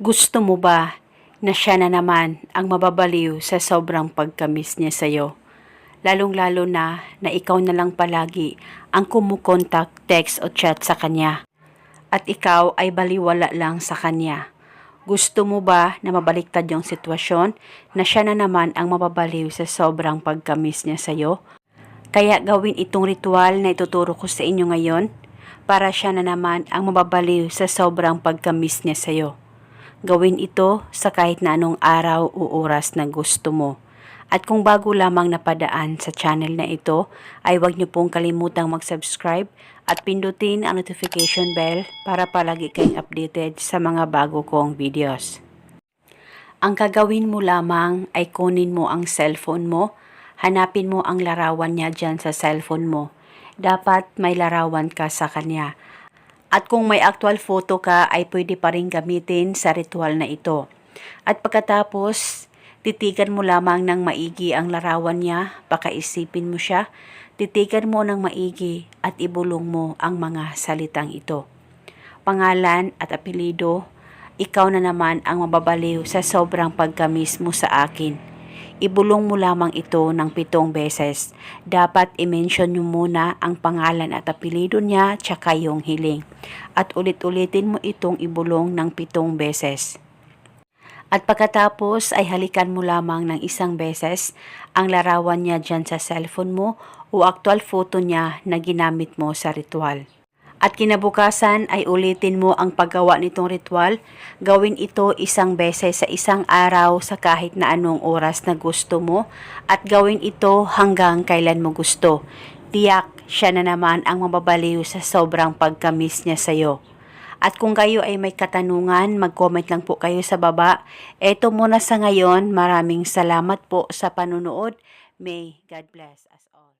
Gusto mo ba na siya na naman ang mababaliw sa sobrang pagkamis niya sa'yo? Lalong-lalo na na ikaw na lang palagi ang kumukontak, text o chat sa kanya. At ikaw ay baliwala lang sa kanya. Gusto mo ba na mabaliktad yung sitwasyon na siya na naman ang mababaliw sa sobrang pagkamis niya sa'yo? Kaya gawin itong ritual na ituturo ko sa inyo ngayon para siya na naman ang mababaliw sa sobrang pagkamis niya sa'yo. Gawin ito sa kahit na anong araw o oras na gusto mo. At kung bago lamang napadaan sa channel na ito, ay huwag niyo pong kalimutang mag-subscribe at pindutin ang notification bell para palagi kayong updated sa mga bago kong videos. Ang gagawin mo lamang ay kunin mo ang cellphone mo, hanapin mo ang larawan niya dyan sa cellphone mo. Dapat may larawan ka sa kanya. At kung may actual photo ka ay pwede pa rin gamitin sa ritual na ito. At pagkatapos, titigan mo lamang ng maigi ang larawan niya, pakaisipin mo siya, titigan mo ng maigi at ibulong mo ang mga salitang ito. Pangalan at apelido, ikaw na naman ang mababaliw sa sobrang pagkamis mo sa akin. Ibulong mo lamang ito ng pitong beses. Dapat i-mention nyo muna ang pangalan at apelido niya tsaka yung hiling. At ulit-ulitin mo itong ibulong ng pitong beses. At pagkatapos ay halikan mo lamang ng isang beses ang larawan niya dyan sa cellphone mo o actual photo niya na ginamit mo sa ritual. At kinabukasan ay ulitin mo ang paggawa nitong ritual. Gawin ito isang beses sa isang araw sa kahit na anong oras na gusto mo at gawin ito hanggang kailan mo gusto. Tiyak siya na naman ang mababaliw sa sobrang pagkamis niya sa'yo. At kung kayo ay may katanungan, mag-comment lang po kayo sa baba. Eto muna sa ngayon. Maraming salamat po sa panunood. May God bless us all.